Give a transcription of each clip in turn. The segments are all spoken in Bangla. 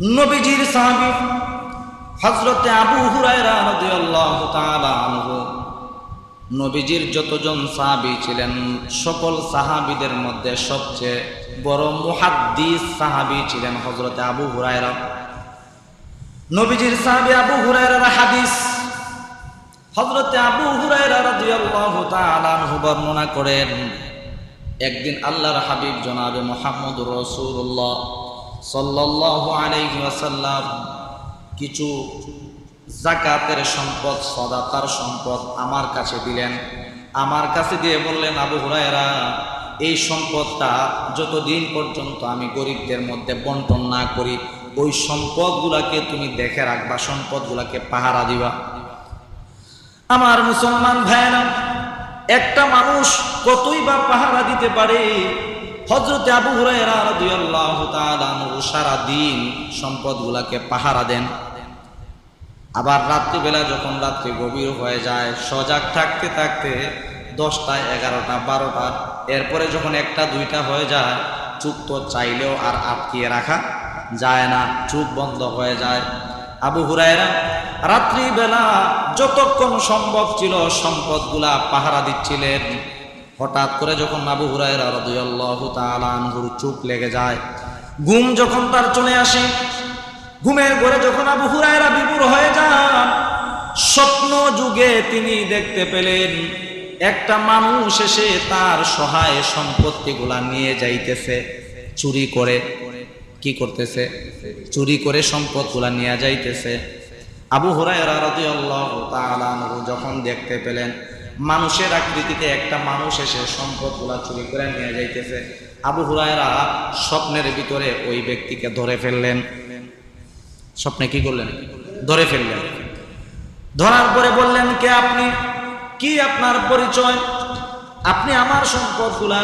নবীজির সাহাবী হজরতে আবু হুরায়রা রাদিয়াল্লাহু তাআলা আনহু। নবীজির যতজন সাহাবী ছিলেন, সকল সাহাবীদের মধ্যে সবচেয়ে বড় মুহাদ্দিস সাহাবী ছিলেন হজরতে আবু হুরায়রা। নবীজির সাহাবী আবু হুরায়রার হাদিস হজরতে আবু হুরায়রা রাদিয়াল্লাহু তাআলা আনহু বর্ণনা করেন, একদিন আল্লাহর হাবিব জনাবে মোহাম্মদ রসুল্লাহ সাল্লাল্লাহু আলাইহি ওয়াসাল্লাম কিছু জাকাতের সম্পদ সদাতার সম্পদ আমার কাছে দিলেন। আমার কাছে দিয়ে বললেন, আবু হুরায়রা, এই সম্পদটা যতদিন পর্যন্ত আমি গরিবদের মধ্যে বন্টন না করি, ওই সম্পদগুলাকে তুমি দেখে রাখবা, সম্পদগুলাকে পাহারা দিবা। আমার মুসলমান ভাইয়েরা, একটা মানুষ কতই বা পাহারা দিতে পারে হজরতে আবু হুরায়রা রাদিয়াল্লাহু তাআলা সারা দিন সম্পদগুলাকে পাহারা দেন। আবার রাত্রিবেলা যখন রাত্রি গভীর হয়ে যায়, সজাগ থাকতে থাকতে দশটা, এগারোটা, বারোটা, এরপরে যখন একটা, দুইটা হয়ে যায় চুপ তো চাইলেও আর আটকিয়ে রাখা যায় না চুপ বন্ধ হয়ে যায়। আবু হুরায়রা রাত্রিবেলা যতক্ষণ সম্ভব ছিল সম্পদগুলা পাহারা দিচ্ছিলেন। হঠাৎ করে যখন আবু আনহুর চুপ লেগে যায়, ঘুম যখন তার চলে আসে, ঘুমের ঘরে যখন আবু হুরায়রা বিভোর হয়ে যান, স্বপ্ন যুগে তিনি দেখতে পেলেন, একটা মানুষ এসে তার সহায় সম্পত্তিগুলা নিয়ে যাইতেছে, চুরি করে। কি করতেছে? চুরি করে সম্পদগুলা নিয়ে যাইতেছে। আবু হুরায়রা যখন দেখতে পেলেন মানুষের আকৃতিতে একটা মানুষ এসে সম্পদগুলা চুরি করে নিয়ে যাইতেছে। আবু হুরায়রা স্বপ্নের ভিতরে ওই ব্যক্তিকে ধরে ফেললেন। স্বপ্নে কি করলেন? ধরে ফেললেন। ধরার পরে বললেন, কে আপনি? কি আপনার পরিচয়? আপনি আমার সম্পদগুলা,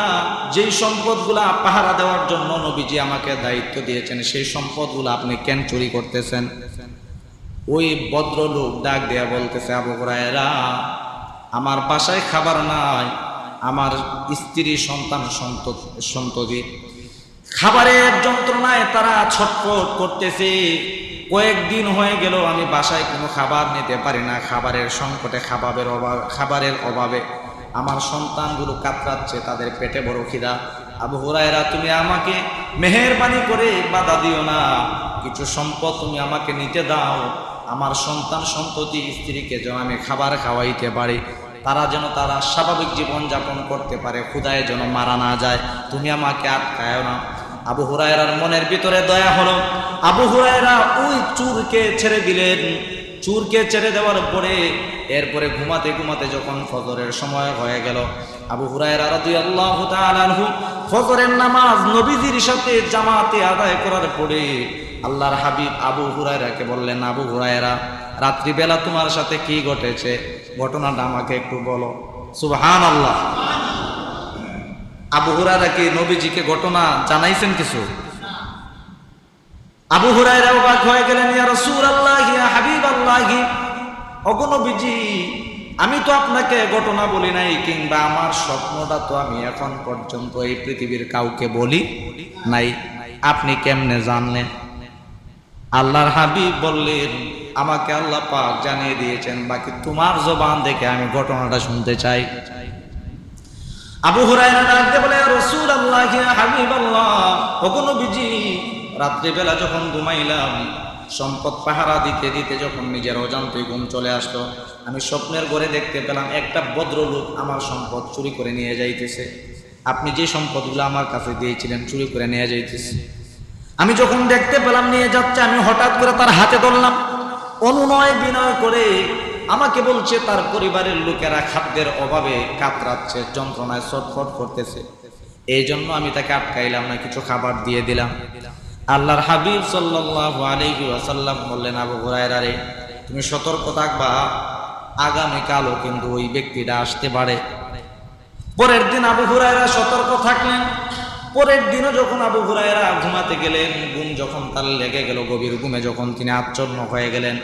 যেই সম্পদগুলা পাহারা দেওয়ার জন্য নবীজি আমাকে দায়িত্ব দিয়েছেন, সেই সম্পদগুলা আপনি কেন চুরি করতেছেন? ওই ভদ্রলোক ডাক দেয়া বলতেছে, আবু হুরায়রা আমার বাসায় খাবার নাই, আমার স্ত্রী, সন্তান সন্ত- সন্ততি। খাবারের যন্ত্রণায় তারা ছটফট করতেছে। কয়েকদিন হয়ে গেল, আমি বাসায় কোনো খাবার নিতে পারি না। খাবারের সংকটে খাবারের অভাব, খাবারের অভাবে আমার সন্তানগুলো কাতরাচ্ছে, তাদের পেটে বড় খিদা। আবু হুরায়রা, তুমি আমাকে মেহেরবানি করে বাধা দিও না। কিছু সম্পদ তুমি আমাকে নিতে দাও। আমার সন্তান, সন্ততি, স্ত্রীকে যেন আমি খাবার খাওয়াইতে পারি। তারা যেন তারা স্বাভাবিক জীবন যাপন করতে পারে ক্ষুদায় যেন মারা না যায়। তুমি আমাকে আটকায় না। আবু হুরায়রার মনের ভিতরে দয়া হলো। আবু হুরায়রা ওই চুরকে ছেড়ে দিলেন। চুরকে ছেড়ে দেওয়ার পরে এরপরে ঘুমাতে ঘুমাতে যখন ফজরের সময় হয়ে গেল, আবু হুরায়রা রাদিয়াল্লাহু তাআলা আনহু ফজরের নামাজ নবীজির সাথে জামাতে আদায় করার পরে আল্লাহর হাবিব আবু হুরায়রাকে বললেন, আবু হুরায়রা, রাত্রিবেলা তোমার সাথে কি ঘটেছে? ঘটনাটা আমাকে একটু বলো। সুবহানাল্লাহ। আবু হুরায়রা কি নবীজিকে ঘটনা জানাইছেন কিছু? আবু হুরায়রা অবাক হয়ে গেলেন, ইয়া রাসূলুল্লাহ, ইয়া আমি তো আপনাকে ঘটনা বলি নাই, কিংবা আমার স্বপ্নটা তো আমি এখন পর্যন্ত এই পৃথিবীর কাউকে বলি নাই। আপনি কেমনে জানলেন? আল্লাহর হাবিব বললেন আমাকে আল্লাহ পাক জানিয়ে দিয়েছেন, বাকি তোমার জবান দেখে আমি ঘটনাটা শুনতে চাই। আবু হুরায়রা ডাকতে বলে রসুল আল্লাহ হাবিব আল্লাহ নবীজি, রাত্রিবেলা যখন ঘুমাইলাম, সম্পদ পাহারা দিতে দিতে যখন নিজের অজান্তে ঘুম চলে আসলো, আমি স্বপ্নের ঘরে দেখতে পেলাম একটা ভদ্রলোক আমার সম্পদ চুরি করে নিয়ে যাইতেছে। আপনি যে সম্পদগুলো আমার কাছে দিয়েছিলেন চুরি করে নিয়ে যাইতেছে। আমি যখন দেখতে পেলাম নিয়ে যাচ্ছে, আমি হঠাৎ করে তার হাতে ধরলাম। অনুনয় বিনয় করে আমাকে বলছে, তার পরিবারের লোকেরা খাদ্যের অভাবে কাতরাচ্ছে, যন্ত্রণায় ছটফট করতেছে। এই জন্য আমি তাকে আটকাইলাম, না কিছু খাবার দিয়ে দিলাম। আল্লাহর হাবিব সাল্লাল্লাহু আলাইহি ওয়াসাল্লাম বললেন, আবু হুরায়রা রে, তুমি সতর্ক থাকবা আগামীকালও কিন্তু ওই ব্যক্তিটা আসতে পারে। পরের দিন আবু হুরায়রা সতর্ক থাকলেন। পরের দিনও যখন আবু হুরায়রা ঘুমাতে গেলেন, ঘুম যখন তার লেগে গেল গভীর ঘুমে, যখন তিনি আচ্ছন্ন হয়ে গেলেন,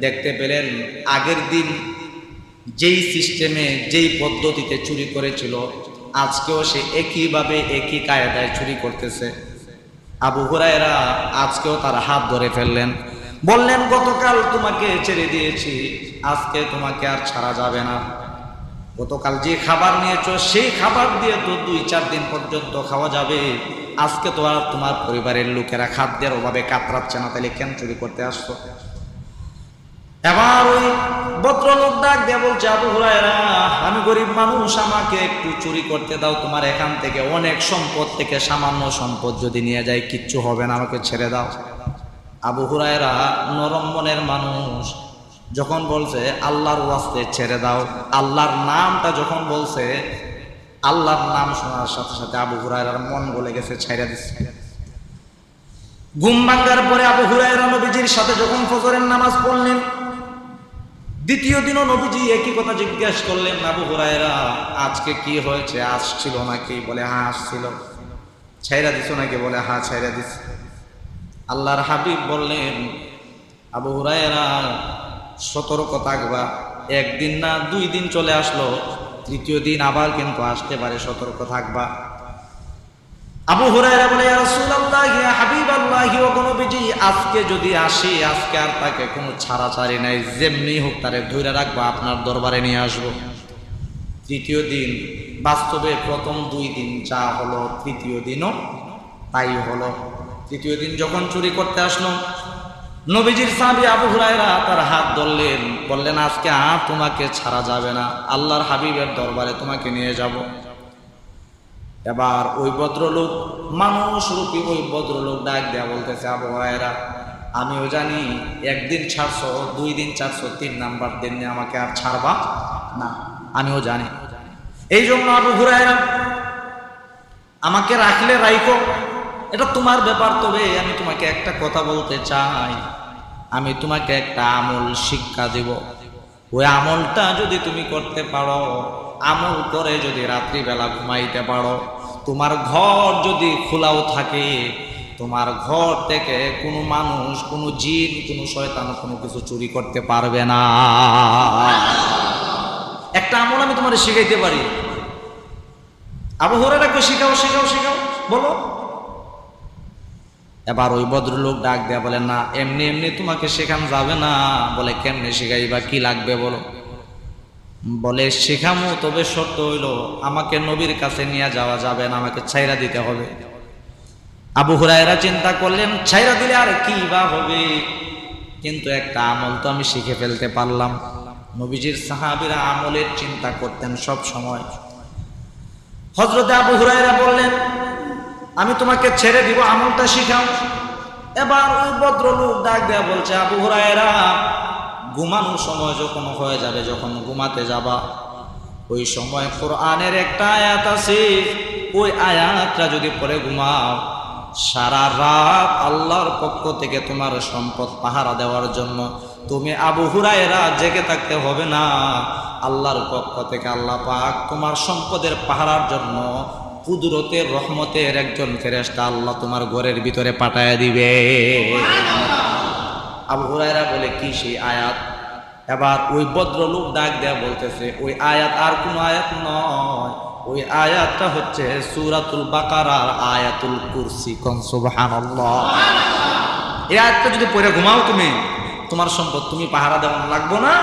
দেখতে পেলেন আগের দিন যেই সিস্টেমে, যেই পদ্ধতিতে চুরি করেছিল, আজকেও সে একইভাবে একই কায়দায় চুরি করতেছে। আবু হুরায়রা আজকেও তার হাত ধরে ফেললেন। বললেন, গতকাল তোমাকে ছেড়ে দিয়েছি, আজকে তোমাকে আর ছাড়া যাবে না। গতকাল যে খাবার নিয়েছ, সেই খাবার দিয়ে তো দুই চার দিন পর্যন্ত খাওয়া যাবে। আজকে তো আর তোমার পরিবারের লোকেরা খাদ্যের অভাবে কাতরাচ্ছে না, তাহলে কেন চুরি করতে আসছো? এবার ওই ভদ্রলোক ডাক দিয়ে বলছে, আবু হুরায়রা, আমি গরিব মানুষ, আমাকে একটু চুরি করতে দাও। তোমার এখান থেকে অনেক সম্পদ থেকে সামান্য সম্পদ যদি নিয়ে যায়, কিচ্ছু হবে না, আমাকে ছেড়ে দাও। আবু হুরায়রা নরম মনের মানুষ যখন বলছে, আল্লাহর ওয়াস্তে ছেড়ে দাও। আল্লাহর নামটা যখন বলছে, আল্লাহর নাম শোনার সাথে সাথে আবু হুরায়রার মন বলে গেছে, ছেড়ে দিচ্ছে। ঘুম ভাঙ্গার পরে আবু হুরায়রা নবীজির সাথে যখন ফজরের নামাজ পড়লেন, দ্বিতীয় দিনও নবীজি একই কথা জিজ্ঞাসা করলেন, আবু হুরায়রা, আজকে কি হয়েছে? আসছিল নাকি? বলে হ্যাঁ আসছিল। ছাইরা দিছ নাকি? বলে হ্যাঁ ছাইরা দিস আল্লাহর হাবিব বললেন, আবু হুরায়রা সতর্ক থাকবা। একদিন না, দুই দিন চলে আসলো। তৃতীয় দিন আবার কিন্তু আসতে পারে, সতর্ক থাকবা। আবু হুরায়রা বলে রাসূলুল্লাহ হাবিবাল্লাহ ওয়া নবীজি আজকে যদি আসি, আজকে আর তাকে কোনো ছাড়াছাড়ি নাই। যেমনি হোক তারে ধরে রাখব, আপনার দরবারে নিয়ে আসব। তৃতীয় দিন, বাস্তবে প্রথম দুই দিন যা হলো, তৃতীয় দিনও তাই হলো। তৃতীয় দিন যখন চুরি করতে আসলো নবীজির সাহাবী আবু হুরায়রা তার হাত ধরলেন, বললেন, আজকে আর তোমাকে ছাড়া যাবে না। আল্লাহর হাবিবের দরবারে তোমাকে নিয়ে যাব। এবার ওই ভদ্রলোক, মানুষ রূপী ওই ভদ্রলোক ডাক দেয়া বলতেছে, আবু হুরায়রা, আমিও জানি একদিন ছাড়ছো, দুই দিন ছাড়ছো, তিন নাম্বার দিন আমাকে আর ছাড়বা না। আমিও জানি। এই জন্য আবু হুরায়রা, আমাকে রাখলে রাইকো এটা তোমার ব্যাপার তবে, আমি তোমাকে একটা কথা বলতে চাই। আমি তোমাকে একটা আমল শিক্ষা দেব। ওই আমলটা যদি তুমি করতে পারো, আমল করে যদি রাত্রিবেলা ঘুমাইতে পারো, তোমার ঘর যদি খোলাও থাকে, তোমার ঘর থেকে কোনো মানুষ, কোনো জিন, কোনো শয়তান, কোনো কিছু চুরি করতে পারবে না। একটা আমল আমি তোমার শিখাইতে পারি। আবহাওয়াটা রাখো শিখাও শিখাও শিখাও, বলো। এবার ওই ভদ্রলোক ডাক দেয়া বলে, না, এমনি এমনি তোমাকে শেখানো যাবে না। বলে, কেমনে শেখাইবা, কি লাগবে বলো? বলে, শেখামো, তবে শর্ত হইল, আমাকে নবীর কাছে নিয়ে যাওয়া যাবে না, আমাকে ছাইরা দিতে হবে। আবু হুরায়রা চিন্তা করলেন, ছাইরা দিলে আর কি বা হবে? কিন্তু একটা আমল তো আমি শিখে ফেলতে পারলাম। নবীজির সাহাবিরা আমলের চিন্তা করতেন সব সময়। হজরতে আবু হুরায়রা বললেন আমি তোমাকে ছেড়ে দিব আমলটা শিখাও। এবার ওই ভদ্রলোক ডাক দেয়া বলছে, আবু হুরায়রা, ঘুমানোর সময় যখন হয়ে যাবে, যখন ঘুমাতে যাবা, ওই সময় কোরআনের একটা আয়াত আছে। ওই আয়াতটা যদি পরে ঘুমাও, সারা রাত আল্লাহর পক্ষ থেকে তোমার সম্পদ পাহারা দেওয়ার জন্য তুমি আবু হুরায়রা জেগে থাকতে হবে না। আল্লাহর পক্ষ থেকে আল্লাহ পাক তোমার সম্পদের পাহারার জন্য কুদরতের রহমতের একজন ফেরেস্তা আল্লাহ তোমার ঘরের ভিতরে পাঠায় দিবে। আবু হুরায়রা বলে কি সেই আয়াত? এবার ওই ভদ্রলোক ডাক দেয়া বলতেছে ওই আয়াত আর কোনো আয়াত নয়। ওই আয়াতটা হচ্ছে সুরাতুল বাকারার আয়াতুল কুরসি কন? সুবহানাল্লাহ। এই আয়াতটা যদি পড়ে ঘুমাও তুমি তোমার সম্পদ তুমি পাহারা দেওয়া লাগবো না?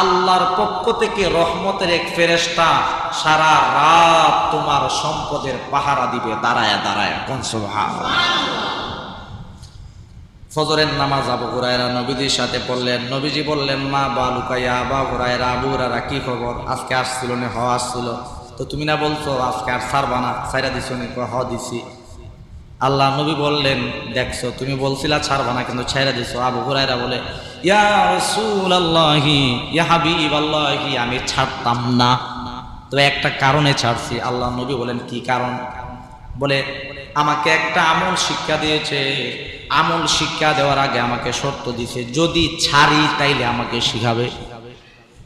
আল্লাহর পক্ষ থেকে রহমতের এক ফেরেস্তা সারা রাত তোমার সম্পদের পাহারা দিবে, দাঁড়ায় দাঁড়ায়। কন সুবহানাল্লাহ। ফজরের নামাজ আবু হুরায়রা নবীজির সাথে পড়লেন, নবীজি বললেন, মা বা লুকাইয়া আবা হুরায়রা, আবু হুরায়রা, কি খবর? আজকে আসছিল না, হ আসছিল। তো তুমি না বলছো, আজকে আর ছাড়বা না, ছাইরা দিছো নি হ, দিছি। আল্লাহ নবী বললেন, দেখছ, তুমি বলছিলা ছাড়বা না, কিন্তু ছাইরা দিছো। আবু হুরায়রা বলে ইয়া আমি ছাড়তাম না। তো একটা কারণে ছাড়ছি। আল্লাহ নবী বলেন, কি কারণ? বলে, আমাকে একটা আমল শিক্ষা দিয়েছে। আমল শিক্ষা দেওয়ার আগে আমাকে শর্ত দিছে যদি ছাড়ি, তাইলে আমাকে শিখাবে।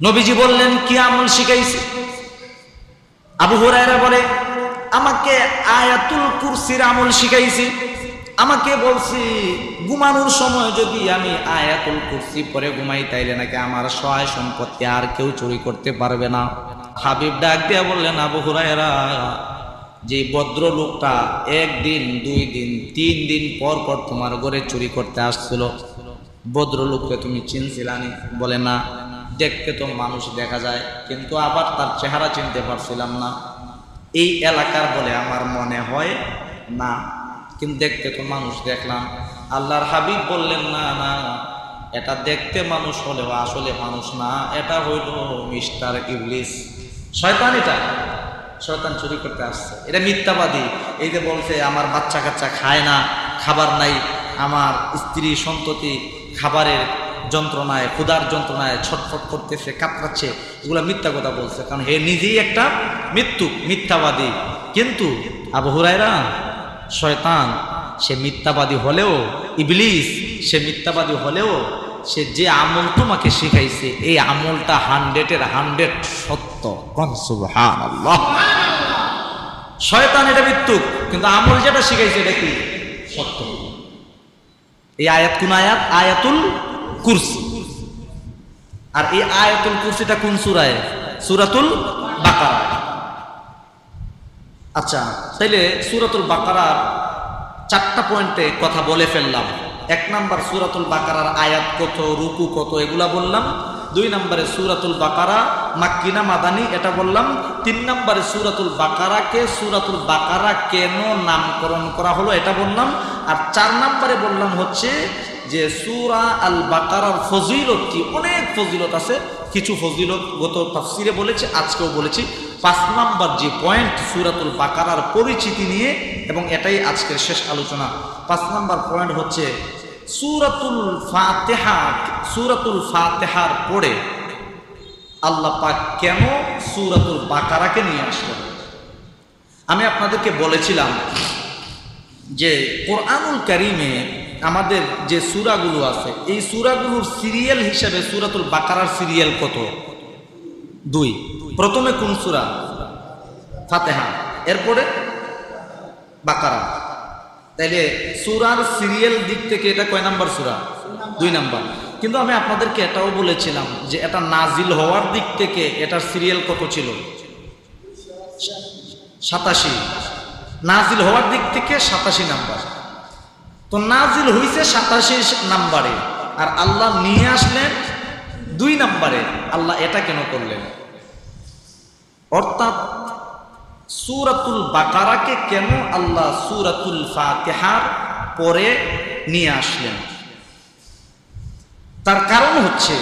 নবীজি বললেন, কি আমল শিখাইছে? আবু হুরায়রা বলে, আমাকে আয়াতুল কুরসির আমল শিখাইছে। আমাকে বলছি, ঘুমানোর সময় যদি আমি আয়াতুল কুরসি পরে ঘুমাই, তাইলে নাকি আমার সহায় সম্পত্তি আর কেউ চুরি করতে পারবে না। হাবিব ডাক দিয়া বললেন, আবু হুরায়রা, যে ভদ্রলোকটা একদিন, দুই দিন, তিন দিন পর পর তোমার ঘরে চুরি করতে আসছিল। ভদ্রলোককে তুমি চিনছিলানি? বলে, না। দেখতে তো মানুষ দেখা যায়, কিন্তু আবার তার চেহারা চিনতে পারছিলাম না। এই এলাকার বলে আমার মনে হয় না কিন্তু দেখতে তো মানুষ দেখলাম। আল্লাহর হাবিব বললেন, না না, এটা দেখতে মানুষ হলেও আসলে মানুষ না, এটা হইল মিস্টার ইবলিস। শয়তান এটা। শয়তান চুরি করতে আসছে। এটা মিথ্যাবাদী। এই যে বলছে, আমার বাচ্চা কাচ্চা খায় না, খাবার নাই, আমার স্ত্রী সন্ততি খাবারের যন্ত্রণায়, ক্ষুধার যন্ত্রণায় ছটফট করতেছে, কাতরাচ্ছে। এগুলো মিথ্যা কথা বলছে। কারণ হে নিজেই একটা মৃত্যু, মিথ্যাবাদী। কিন্তু আবু শয়তান, সে মিথ্যাবাদী হলেও, ইবলিস, সে মিথ্যাবাদী হলেও, সে যে আমল তোমাকে শিখাইছে, এই আমলটা হান্ড্রেডের হান্ড্রেড সত্য। শয়তান এটা মৃত্যুক কিন্তু আমল যেটা শিখাইছে এটা কি? সত্য। এই আয়াত কোন আয়াত? আয়াতুল কুরসি। আর এই আয়াতুল কুরসিটা কোন সুরায়? সুরাতুল বাকারা। আচ্ছা তাইলে সুরাতুল বাকারার চারটা পয়েন্টে কথা বলে ফেললাম। এক নাম্বার সুরাতুল বাকারার আয়াত কত, রুকু কত, এগুলা বললাম। দুই নম্বরে সুরাতুল বাকারা মাক্কিনা মাদানি, এটা বললাম। তিন নম্বরে সুরাতুল বাকারাকে, সুরাতুল বাকারা কেন নামকরণ করা হলো, এটা বললাম। আর চার নম্বরে বললাম হচ্ছে যে, সুরা আল বাকারার ফজিলত কি? অনেক ফজিলত আছে। কিছু ফজিলত গত তাফসিরে বলেছে, আজকেও বলেছি। পাঁচ নাম্বার যে পয়েন্ট সুরাতুল বাকারার পরিচিতি নিয়ে এবং এটাই আজকের শেষ আলোচনা। পাঁচ নাম্বার পয়েন্ট হচ্ছে সুরাতুল ফাতেহা। সুরাতুল ফাতেহার পরে আল্লাহ পাক কেন সুরাতুল বাকারাকে নিয়ে আসলেন? আমি আপনাদেরকে বলেছিলাম যে কোরআনুল কারিমে আমাদের যে সুরাগুলো আছে, এই সুরাগুলোর সিরিয়াল হিসাবে সুরাতুল বাকারার সিরিয়াল কত? দুই। প্রথমে কোন সুরা? ফাতেহা। এরপরে বাকারা। তাইলে সুরার সিরিয়াল দিক থেকে এটা কয় নাম্বার সুরা? দুই নাম্বার। কিন্তু আমি আপনাদেরকে এটাও বলেছিলাম যে এটা নাজিল হওয়ার দিক থেকে এটার সিরিয়াল কত ছিল? সাতাশি। নাজিল হওয়ার দিক থেকে সাতাশি নাম্বার। তো নাজিল হইছে সাতাশি নাম্বারে। আর আল্লাহ নিয়ে আসলেন দুই নাম্বারে। আল্লাহ এটা কেন করলেন? অর্থাৎ সুরাতুল বাকারাকে কেন আল্লাহ সুরাতুল ফাতেহার পরে নিয়ে আসলেন? তার কারণ হচ্ছে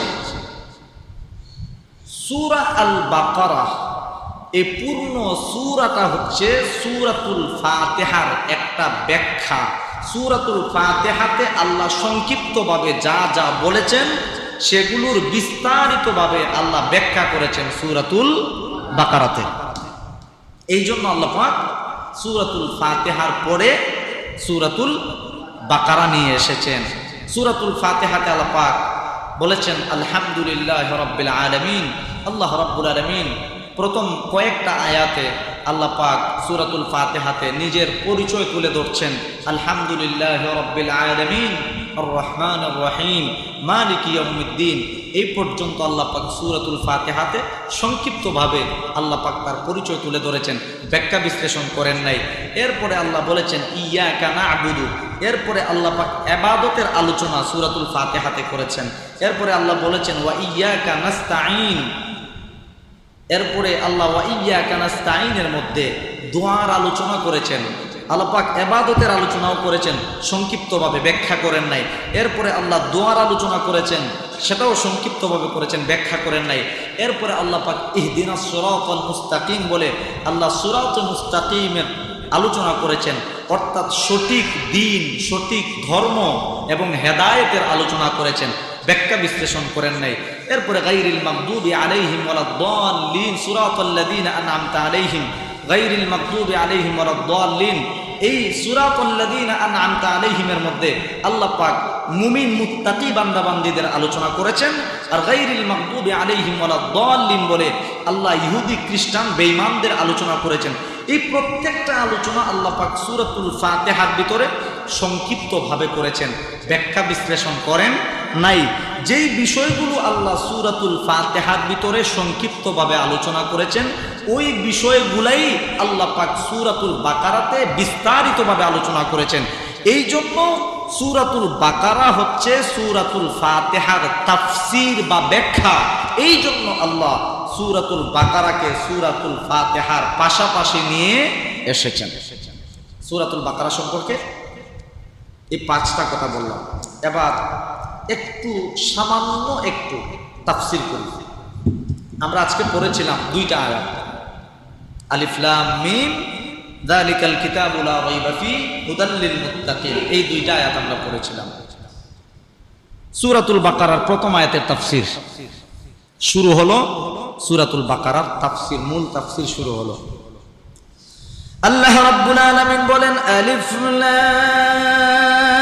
সুরা আল বাকারা এ পূর্ণ সুরাটা হচ্ছে সুরাতুল ফাতেহার একটা ব্যাখ্যা। সুরাতুল ফাতেহাতে আল্লাহ সংক্ষিপ্তভাবে যা যা বলেছেন, সেগুলোর বিস্তারিতভাবে আল্লাহ ব্যাখ্যা করেছেন সুরাতুল বাকারাতে। এই জন্য আল্লাহ পাক সুরাতুল ফাতেহার পরে সুরাতুল বাকারা নিয়ে এসেছেন। সুরাতুল ফাতেহাতে আল্লাহ পাক বলেছেন, আলহামদুলিল্লাহ রব্বিল আলমিন। আল্লাহ রব্বুল আলমিন প্রথম কয়েকটা আয়াতে আল্লাহ পাক সুরাতুল ফাতেহাতে নিজের পরিচয় তুলে ধরছেন। আলহামদুলিল্লাহ রব্বিল রহমান রহিম মালিক ইয়মুদ্দিন এই পর্যন্ত আল্লাহ পাক সুরাতুল ফাতেহাতে সংক্ষিপ্তভাবে আল্লাহ পাক তার পরিচয় তুলে ধরেছেন। ব্যাখ্যা বিশ্লেষণ করেন নাই। এরপরে আল্লাহ বলেছেন ইয়া কানা আবুদু এরপরে আল্লাহ পাক এবাদতের আলোচনা সুরাতুল ফাতেহাতে করেছেন। এরপরে আল্লাহ বলেছেন, ওয়া ইয়া কানাস্তাইন এরপরে আল্লাহ ইয়া কানাস্তাইনের মধ্যে দোয়ার আলোচনা করেছেন। আল্লাহ পাক এবাদতের আলোচনাও করেছেন, সংক্ষিপ্তভাবে ব্যাখ্যা করেন নাই। এরপরে আল্লাহ দোয়ার আলোচনা করেছেন, সেটাও সংক্ষিপ্তভাবে করেছেন, ব্যাখ্যা করেন নাই। এরপরে আল্লাহ পাক ইহদিনা সুরাত মুস্তাকিম বলে আল্লাহ সুরাত মুস্তাকিমের আলোচনা করেছেন। অর্থাৎ সঠিক দিন, সঠিক ধর্ম এবং হেদায়েতের আলোচনা করেছেন। ব্যাখ্যা বিশ্লেষণ করেন নাই। এরপরে গাইরিল মাকদুবি আলাইহিম ওয়ালাদ-দাল্লিন সূরাতাল্লাযীনা আন'আমতা আলাইহিম। গাইরিল মাকদুবি আলাইহিম ওয়ালাদ-দাল্লিন এই সূরাতাল্লাযীনা আন'আমতা আলাইহিমের মধ্যে আল্লাহ পাক মুমিন, মুত্তাকি বান্দাবান্দীদের আলোচনা করেছেন। আর গাইরিল মাকদুবি আলাইহিম ওয়ালাদ-দাল্লিন বলে আল্লাহ ইহুদি খ্রিস্টান বেঈমানদের আলোচনা করেছেন। এই প্রত্যেকটা আলোচনা আল্লাহ পাক সূরাতুল ফাতিহার ভিতরে সংক্ষিপ্তভাবে করেছেন। ব্যাখ্যা বিশ্লেষণ করেন। নাই। যেই বিষয়গুলো আল্লাহ সুরাতুল ফাতেহার ভিতরে সংক্ষিপ্তভাবে আলোচনা করেছেন, ওই বিষয়গুলাই আল্লাহ পাক সুরাতুল বাকারাতে বিস্তারিতভাবে আলোচনা করেছেন। এই জন্য সুরাতুল বাকারা হচ্ছে সুরাতুল ফাতেহার তাফসির বা ব্যাখ্যা। এই জন্য আল্লাহ সুরাতুল বাকারাকে সুরাতুল ফাতেহার পাশাপাশি নিয়ে এসেছেন। সুরাতুল বাকারা সম্পর্কে এই পাঁচটা কথা বললাম। এবার একটু, সামান্য একটু তাফসির করি। আমরা আজকে পড়েছিলাম দুইটা আয়াত। আলিফলাম মিম দালিকাল কিতাবুলা রাইবাফি হুদাল্লিল মুত্তাকিন। এই দুইটা আয়াত আমরা পড়েছিলাম। সূরাতুল বাকারার প্রথম আয়াতের তাফসির। শুরু হলো সূরাতুল বাকারার তাফসির, মূল তাফসির শুরু হলো। আল্লাহ রাব্বুল আলামিন বলেন, আলিফ লাম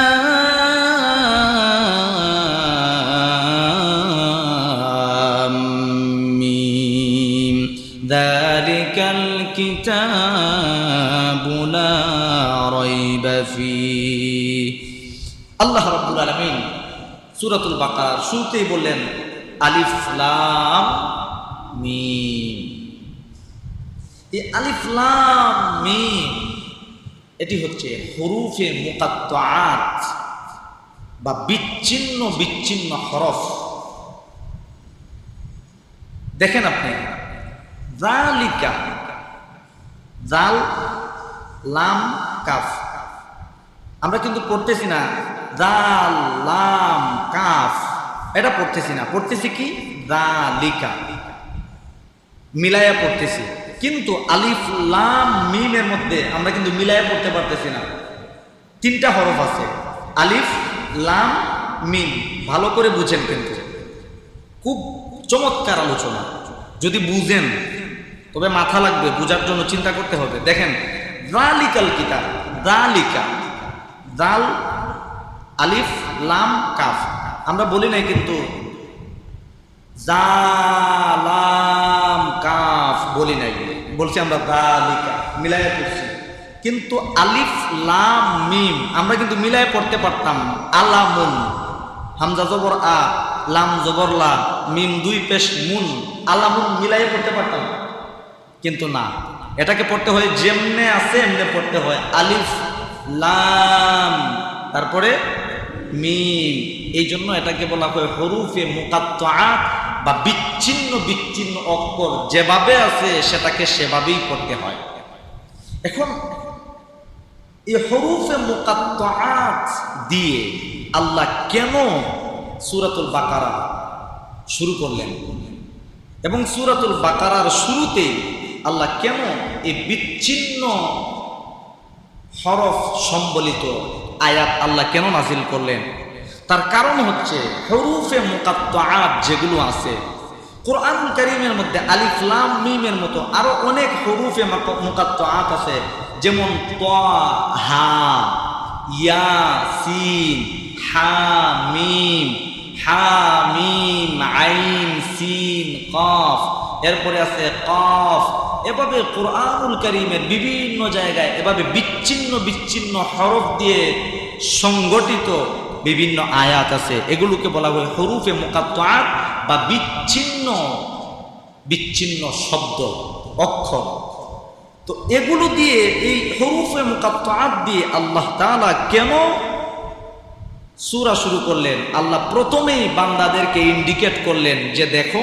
সূরাতুল বাকারার শুরুতেই বললেন আলিফলাম মিম। এই আলিফ লাম মিম, এটি হচ্ছে হরুফে মুকাত্তাআত বা বিচ্ছিন্ন বিচ্ছিন্ন হরফ। দেখেন আপনি জালিকা জাল লাম, কাফ। আমরা কিন্তু পড়তেছি না জাল লাম, কাফ। এটা পড়তেছি না। পড়তেছি কি? জালিকা মিলাইয়া পড়তেছি। কিন্তু আলিফ, লাম, মিমের মধ্যে আমরা কিন্তু মিলাইয়া পড়তে পারতেছি না। তিনটা হরফ আছে। আলিফ, লাম, মিম। ভালো করে বুঝেন কিন্তু। খুব চমৎকার আলোচনা। যদি বুঝেন, তবে মাথা লাগবে। বুঝার জন্য চিন্তা করতে হবে। দেখেন, দালিকাল কিতাব। দালিকা। দাল আলিফ, লাম, কাফ। আমরা বলি নাই কিন্তু জালাম কাফ বলি নাই। বলছি আমরা দালিকা মিলাইয়া পড়ছি। কিন্তু আলিফ, লাম, মিম, আমরা কিন্তু মিলায় পড়তে পারতাম আলামুন, হামজা জবর আ, লাম জবর লা, মিম দুই পেশ মুন, আলামুন মিলাইয়ে পড়তে পারতাম কিন্তু না, এটাকে পড়তে হয় যেমনে আছে, এমনে পড়তে হয় আলিফ, লাম। তারপরে মিম এই জন্য এটাকে বলা হয় হরুফে মুকাত্তাআত বা বিচ্ছিন্ন বিচ্ছিন্ন অক্ষর যেভাবে আছে সেটাকে সেভাবেই পড়তে হয়। এখন এই হরুফে মুকাত্তাআত দিয়ে আল্লাহ কেন সুরাতুল বাকারা শুরু করলেন? এবং সুরাতুল বাকারার শুরুতে আল্লাহ কেন এই বিচ্ছিন্ন হরফ সম্বলিত আয়াত আল্লাহ কেন নাজিল করলেন? তার কারণ হচ্ছে হরুফে মুকাত্তাআত যেগুলো আছে কোরআন করিমের মধ্যে আলিফ, লাম, মিমের মতো আরও অনেক হরুফে মুকাত্তাআত আছে, যেমন হা ইয়া সিন হা মিম হা মিম আইন, সিন, কফ, এরপরে আছে কফ এভাবে কোরআনুল করিমের বিভিন্ন জায়গায় এভাবে বিচ্ছিন্ন বিচ্ছিন্ন হরফ দিয়ে সংগঠিত বিভিন্ন আয়াত আছে। এগুলোকে বলা হয় হরুফে মোকাত্তাত বা বিচ্ছিন্ন বিচ্ছিন্ন শব্দ, অক্ষর। তো এগুলো দিয়ে এই হরুফে মোকাত্তাত দিয়ে আল্লাহ তাআলা কেন সুরা শুরু করলেন? আল্লাহ প্রথমেই বান্দাদেরকে ইন্ডিকেট করলেন যে দেখো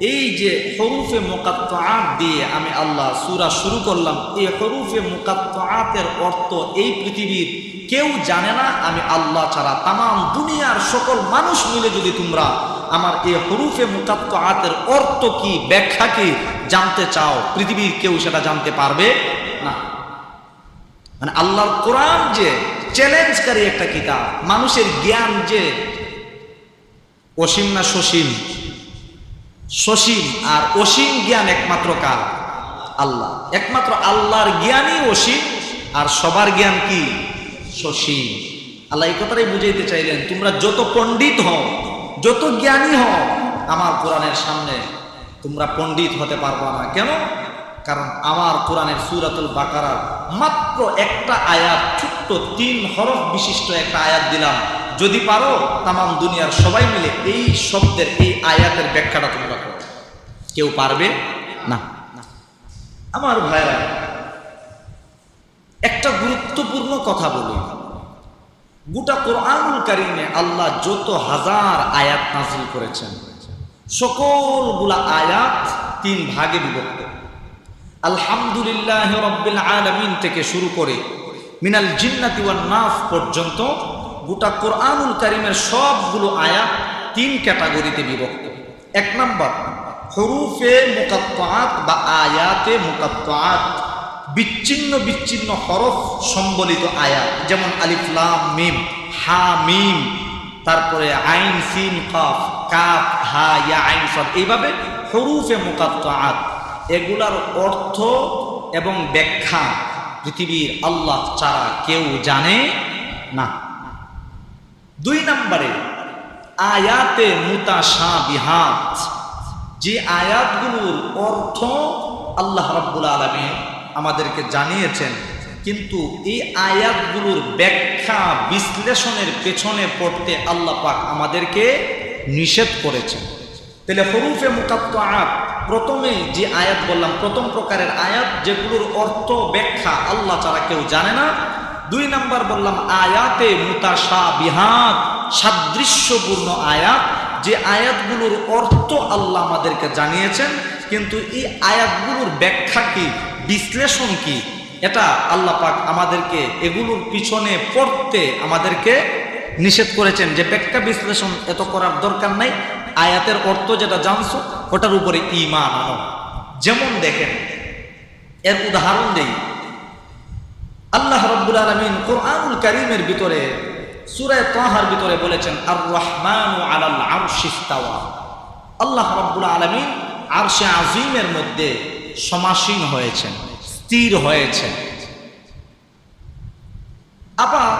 এই যে হরুফে মোকাত্তাত দিয়ে আমি আল্লাহ সুরা শুরু করলাম, এই হরুফে মোকাত্তাতের অর্থ এই পৃথিবীর কেউ জানে না, আমি আল্লাহ ছাড়া তাম দুনিয়ার সকল মানুষ মিলে যদি তোমরা আমার এই হরুফে মুকাত্তাতের অর্থ কি, ব্যাখ্যা কি জানতে চাও, পৃথিবীর কেউ সেটা জানতে পারবে না। মানে আল্লাহর কোরআন যে চ্যালেঞ্জকারী একটা কিতাব, মানুষের জ্ঞান যে অসীম না সসীম সসীম আর অসীম জ্ঞান একমাত্র কার? আল্লাহ। একমাত্র আল্লাহর জ্ঞানই অসীম, আর সবার জ্ঞান কি? সসীম। আল্লাহ এই কথাটাই বুঝাইতে চাইলেন, তোমরা যত পণ্ডিত হও, যত জ্ঞানী হও, আমার কোরআনের সামনে তোমরা পণ্ডিত হতে পারবা না। কেন? কারণ আমার কোরআনের সুরাতুল বাকারার মাত্র একটা আয়াত, ছোট্ট তিন হরফ বিশিষ্ট একটা আয়াত দিলাম। যদি পারো তাম দুনিয়ার সবাই মিলে এই শব্দের, এই আয়াতের ব্যাখ্যাটা তোমরা করো। কেউ পারবে? না। আমার ভাইরা, একটা গুরুত্বপূর্ণ কথা বলি। গোটা কোরআনুল কারিমে আল্লাহ যত হাজার আয়াত নাজিল করেছেন, সকলগুলা আয়াত তিন ভাগে বিভক্ত। আলহামদুলিল্লাহ রব্বিল আলামিন থেকে শুরু করে মিনাল জিন্নাতি ওয়ান নাস পর্যন্ত গোটা কোরআনুল কারিমের সবগুলো আয়াত তিন ক্যাটাগরিতে বিভক্ত। এক নম্বর, হরুফে মুকাত্তাআত বা আয়াতে মুকাত্তাআত, বিচ্ছিন্ন বিচ্ছিন্ন হরফ সম্বলিত আয়াত, যেমন আলিফলাম মিম, হা, মিম, তারপরে আইন, সিন, কাফ কাফ, হা, ইয়া, আইন সব এইভাবে হরুফে মুকাত্তাআত। এগুলার অর্থ এবং ব্যাখ্যা পৃথিবীর আল্লাহ ছাড়া কেউ জানে না। দুই নম্বরে, আয়াতে মুতাশা বিহাত যে আয়াতগুলোর অর্থ আল্লাহ রাব্বুল আলমী আমাদেরকে জানিয়েছেন, কিন্তু এই আয়াতগুলোর ব্যাখ্যা বিশ্লেষণের পেছনে পড়তে আল্লাহ পাক আমাদেরকে নিষেধ করেছেন। তাহলে হরুফে মুকাত্ত আয়াত প্রথমে যে আয়াত বললাম, প্রথম প্রকারের আয়াত যেগুলোর অর্থ ব্যাখ্যা আল্লাহ ছাড়া কেউ জানে না দুই নাম্বার বললাম আয়াতে মুতাশা বিহাত সাদৃশ্যপূর্ণ আয়াত, যে আয়াতগুলোর অর্থ আল্লাহ আমাদেরকে জানিয়েছেন, কিন্তু এই আয়াতগুলোর ব্যাখ্যা কি, বিশ্লেষণ কি, এটা আল্লাহ পাক আমাদেরকে এগুলোর পিছনে পড়তে আমাদেরকে নিষেধ করেছেন যে ব্যাখ্যা বিশ্লেষণ এত করার দরকার নাই, আয়াতের অর্থ যেটা জানছো, ওটার উপরে ইমান যেমন দেখেন, এর উদাহরণ দেই। আল্লাহ রব্বুল আলমিন কোরআনুল করিমের ভিতরে সুরায় তাহার ভিতরে বলেছেন আর রহমান আলাল আরশিস্তাওয়া আল্লাহ রব্বুল আলমিন আরশে আজিমের মধ্যে সমাসীন হয়েছেন, স্থির হয়েছেন। আবার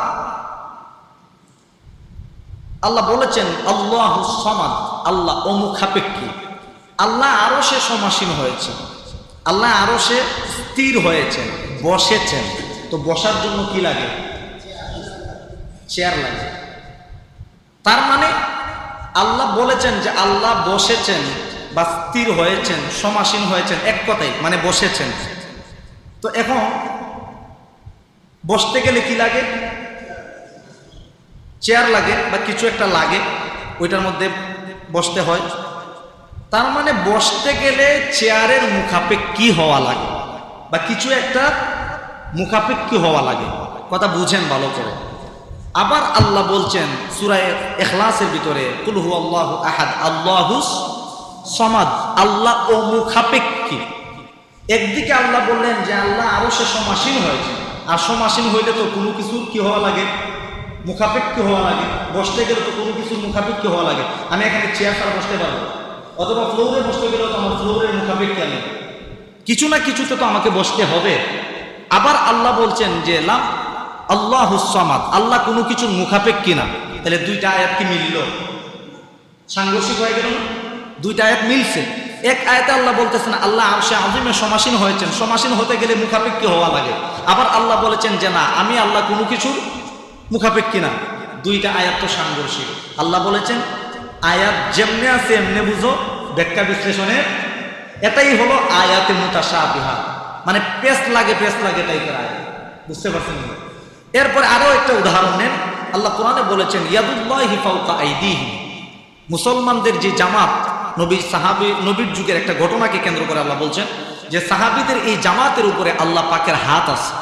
আল্লাহ বলেছেন, আল্লাহ সমাদ, আল্লাহ অমুখাপেক্ষী। আল্লাহ আরও সে সমাসীন হয়েছেন, আল্লাহ আরও সে স্থির হয়েছেন, বসেছেন। তো বসার জন্য কি লাগে? চেয়ার লাগে। তার মানে আল্লাহ বলেছেন যে আল্লাহ বসেছেন বা স্থির হয়েছেন, সমাসীন হয়েছেন, এক কথাই মানে বসেছেন। তো এখন বসতে গেলে কি লাগে? চেয়ার লাগে বা কিছু একটা লাগে, ওইটার মধ্যে বসতে হয়। তার মানে বসতে গেলে চেয়ারের মুখাপেক্ষি হওয়া লাগে? বা কিছু একটা মুখাপেক্ষি হওয়া লাগে। কথা বুঝেন ভালো করে। আবার আল্লাহ বলছেন সুরায় এখলাসের ভিতরে কুলহু আল্লাহ আহাদ, আল্লাহুস সমাদ। আল্লাহ ও মুখাপেক্ষী। একদিকে আল্লাহ বললেন যে, আল্লাহ আরও সে সমাসীন হয়েছে। আর সমাসীন হইলে তো কোনো কিছুর কি হওয়া লাগে? মুখাপেক্ষি হওয়া লাগে। বসতে গেলে তো কোনো কিছুর মুখাপেক্ষি হওয়া লাগে। আমি এখানে চেয়ার ছাড়া বসতে পারব অথবা ফ্লোরে বসতে গেলেও তো আমার ফ্লোরের মুখাপেক্ষি আমি। কিছু না কিছুতে তো আমাকে বসতে হবে। আবার আল্লাহ বলছেন যে লাম আল্লাহ হুসামাদ আল্লাহ কোনো কিছুর মুখাপেক্ষি না। তাহলে দুইটা আয়াত কি মিলল? সাংঘর্ষিক হয়ে গেল দুইটা আয়াত মিলছে। এক আয়াতে আল্লাহ বলতেছেন, আল্লাহ আরশে আজিমে সমাসীন হয়েছেন। সমাসীন হতে গেলে মুখাপেক্ষি হওয়া লাগে। আবার আল্লাহ বলেছেন যে, না, আমি আল্লাহ কোনো কিছুর মুখাপেক্ষি না। দুইটা আয়াত তো সাংঘর্ষিক। আল্লাহ বলেছেন, আয়াত যেমনে আছে, এমনি বুঝো। ব্যাখ্যা বিশ্লেষণে এটাই হলো আয়াতে মুতাশা বিহা মানে পেস্ট লাগে পেস্ট লাগে টাইপের আয়াত। বুঝতে পারছেন? এরপর আরও একটা উদাহরণ নেন। আল্লাহ কোরআনে বলেছেন মুসলমানদের যে জামাত, নবী সাহাবি, নবীর যুগের একটা ঘটনাকে কেন্দ্র করে আল্লাহ বলছেন যে সাহাবিদের এই জামাতের উপরে আল্লাহ পাকের হাত আছে।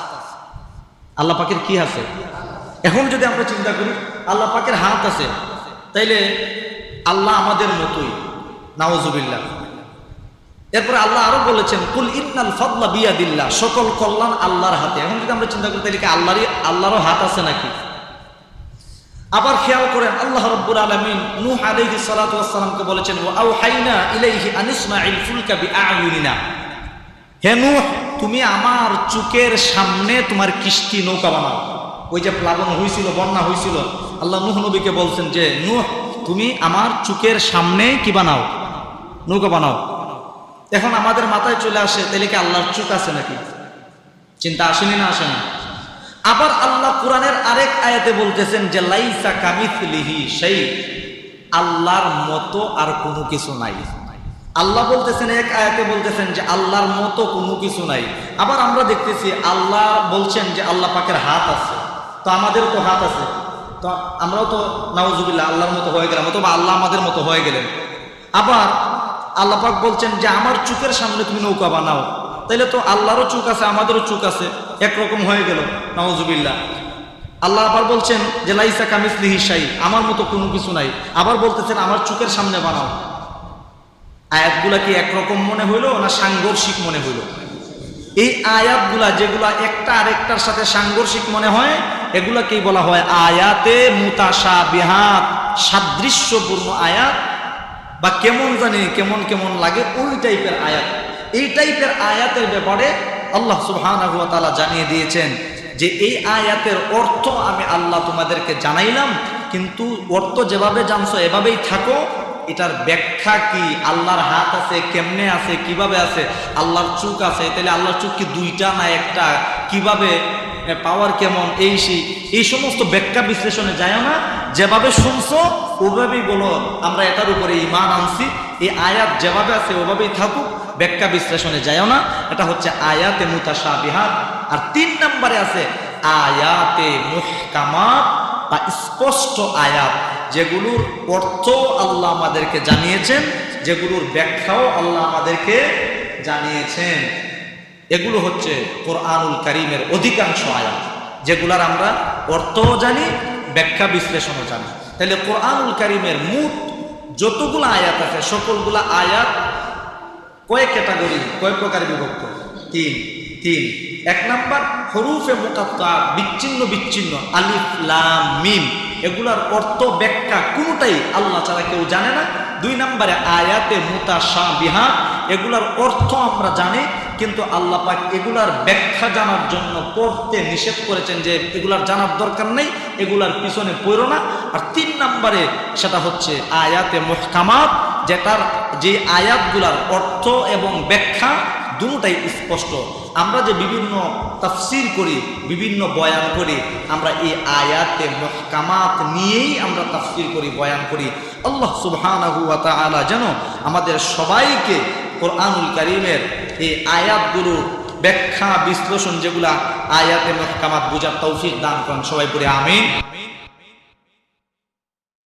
আল্লাহ পাকের কি আছে? এখন যদি আমরা চিন্তা করি, আল্লাহ পাকের হাত আছে, তাইলে আল্লাহ আমাদের মতোই। নাওজুবিল্লাহ এরপরে আল্লাহ আরও বলেছেন, কুল ইন্নাল ফদলা বিয়াদিল্লাহ সকল কল্যাণ আল্লাহর হাতে। এখন যদি আমরা চিন্তা করি, তাহলে কি আল্লাহরও হাত আছে নাকি? আবার খেয়াল করেন, আল্লাহ রব্বুর আলমিন নূহ আলাইহি সালাতু ওয়াসসালামকে বলেছেন ওয়া আউহাইনা ইলাইহি আন ইসমাঈল ফুলকা বিআয়ুনিনা হে নূহ, তুমি আমার চুকের সামনে তোমার কিস্তি নৌকা বানাও। ওই যে প্লাবন হয়েছিল বন্যা হয়েছিল আল্লাহ নূহ নবীকে বলছেন যে, নূহ, তুমি আমার চুকের সামনে কি বানাও? নৌকা বানাও। এখন আমাদের মাথায় চলে আসে, তাহলে কি আল্লাহর চুক আছে নাকি? চিন্তা আসেনি না আসে না আবার আল্লাহ কোরআনের আরেক আয়াতে বলতেছেন যে, লাইসা কামিথলিহি সেই আল্লাহর মতো আর কোনো কিছু নাই। আল্লাহ বলতেছেন, এক আয়াতে বলতেছেন যে, আল্লাহর মতো কোনো কিছু নাই। আবার আমরা দেখতেছি, আল্লাহ বলছেন যে, আল্লাহ পাকের হাত আছে। তো আমাদের তো হাত আছে। তো আমরাও তো, নাউজুবিল্লাহ, আল্লাহর মতো হয়ে গেলাম, অথবা আল্লাহ আমাদের মতো হয়ে গেলেন। আবার আল্লাহ পাক বলছেন যে, আমার চোখের সামনে তুমি নৌকা বানাও। তাইলে তো আল্লাহরও চুক আছে, আমাদেরও চুক আছে। একরকম হয়ে গেল। নাউজুবিল্লাহ। আল্লাহ আবার বলছেন যে, লাইসা কামিসলি হিসাই আমার মতো কোনো কিছু নাই। আবার বলতেছেন, আমার চোখের সামনে বানাও। আয়াতগুলা কি একরকম মনে হইল না সাংঘর্ষিক মনে হইল? এই আয়াতগুলা যেগুলা একটা আরেকটার সাথে সাংঘর্ষিক মনে হয়, এগুলাকেই বলা হয় আয়াতে মুতাসা বিহাত সাদৃশ্যপূর্ণ আয়াত। বা কেমন জানি কেমন কেমন লাগে, ওই টাইপের আয়াত। এই টাইপের আয়াতের ব্যাপারে আল্লাহ তাআলা জানিয়ে দিয়েছেন যে, এই আয়াতের অর্থ আমি আল্লাহ তোমাদেরকে জানাইলাম, কিন্তু অর্থ যেভাবে জানছো এভাবেই থাকো। এটার ব্যাখ্যা কি? আল্লাহর হাত আছে, কেমনে আছে, কীভাবে আছে? আল্লাহর চুক আছে, তাহলে আল্লাহর চুক কি দুইটা না একটা? কীভাবে পাওয়ার কেমন, এই সেই, এই সমস্ত ব্যাখ্যা বিশ্লেষণে যায় না। যেভাবে শুনছো, ওভাবেই বলো, আমরা এটার উপরে ইমান আনছি। এই আয়াত যেভাবে আছে, ওভাবেই থাকুক, ব্যাখ্যা বিশ্লেষণে যায় না। এটা হচ্ছে আয়াতে মুতাশা বিহার আর তিন নম্বরে আছে, আয়াতে মুহকামাত বা স্পষ্ট আয়াত, যেগুলোর অর্থ আল্লাহ আমাদেরকে জানিয়েছেন, যেগুলোর ব্যাখ্যাও আল্লাহ আমাদেরকে জানিয়েছেন। এগুলো হচ্ছে কোরআনুল করিমের অধিকাংশ আয়াত, যেগুলার আমরা অর্থও জানি, ব্যাখ্যা বিশ্লেষণও জানি। তাহলে কোরআনুল করিমের মুঠ যতগুলো আয়াত আছে, সকলগুলা আয়াত কয় ক্যাটাগরি, কয় প্রকারে বিভক্ত? তিন তিন। এক নাম্বার, হরুফে মোকাত্তা, বিচ্ছিন্ন বিচ্ছিন্ন, আলিফ, লাম, মিম, এগুলার অর্থ ব্যাখ্যা কোনোটাই আল্লাহ ছাড়া কেউ জানে না। দুই নম্বরে আয়াতে মুতা শাহ বিহার এগুলার অর্থ আমরা জানি, কিন্তু আল্লাহ পাক এগুলার ব্যাখ্যা জানার জন্য পড়তে নিষেধ করেছেন যে এগুলার জানার দরকার নেই, এগুলার পিছনে পড়ো না। আর তিন নম্বরে সেটা হচ্ছে আয়াতে মুহকামাত, যেটার যে আয়াতগুলার অর্থ এবং ব্যাখ্যা দুটাই স্পষ্ট। আমরা যে বিভিন্ন তাফসির করি, বিভিন্ন বয়ান করি, আমরা এই আয়াতে মহকামাত নিয়েই আমরা তাফসির করি, বয়ান করি। আল্লাহ সুবহানাহু ওয়া তাআলা যেন আমাদের সবাইকে কোরআনুল করিমের এই আয়াতগুলো ব্যাখ্যা, বিশ্লেষণ যেগুলা আয়াতে মহকামাত বুঝার তৌফিক দান করেন। সবাই পড়ে আমিন।